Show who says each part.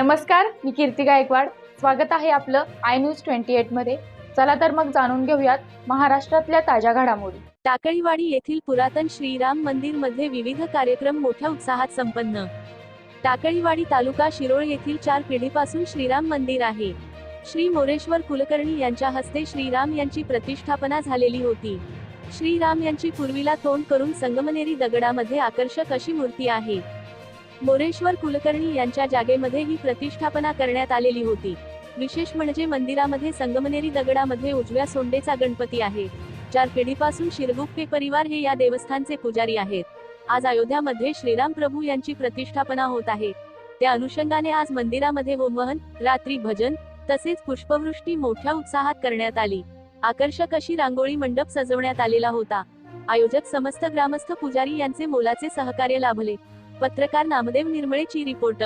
Speaker 1: नमस्कार मी कीर्ती गायकवाड. स्वागत आहे आपलं आय न्यूज ट्वेंटी एटमध्ये. चला तर मग जाणून घेऊयात महाराष्ट्रातल्या ताज्या घडामोडी.
Speaker 2: टाकळीवाडी येथील पुरातन श्रीराम मंदिरमध्ये विविध कार्यक्रम मोठ्या उत्साहात संपन्न. टाकळीवाडी तालुका शिरोळ येथील चार पिढीपासून श्रीराम मंदिर आहे. श्री मोरेश्वर कुलकर्णी यांच्या हस्ते श्रीराम यांची प्रतिष्ठापना झालेली होती. श्रीराम यांची पूर्वीला तोंड करून संगमनेरी दगडामध्ये आकर्षक अशी मूर्ती आहे. मोरेश्वर कुलकर्णी यांच्या जागेमध्ये ही प्रतिष्ठापना करण्यात आलेली होती. विशेष म्हणजे मंदिरामध्ये संगमनेरी दगडामध्ये उजव्या सोंडेचा गणपती आहे. चार पिढीपासून शिरगुप्पे परिवार हे या देवस्थानचे पुजारी आहेत. आज अयोध्यामध्ये श्रीराम प्रभू यांची प्रतिष्ठापना होत आहे. त्या अनुषंगाने आज मंदिरामध्ये होमवहन रात्री भजन तसेच पुष्पवृष्टी मोठ्या उत्साहात करण्यात आली. आकर्षक अशी रांगोळी मंडप सजवण्यात आलेला होता. आयोजक समस्त ग्रामस्थ पुजारी यांचे मोलाचे सहकार्य लाभले. पत्रकार नामदेव निर्मळेची रिपोर्ट.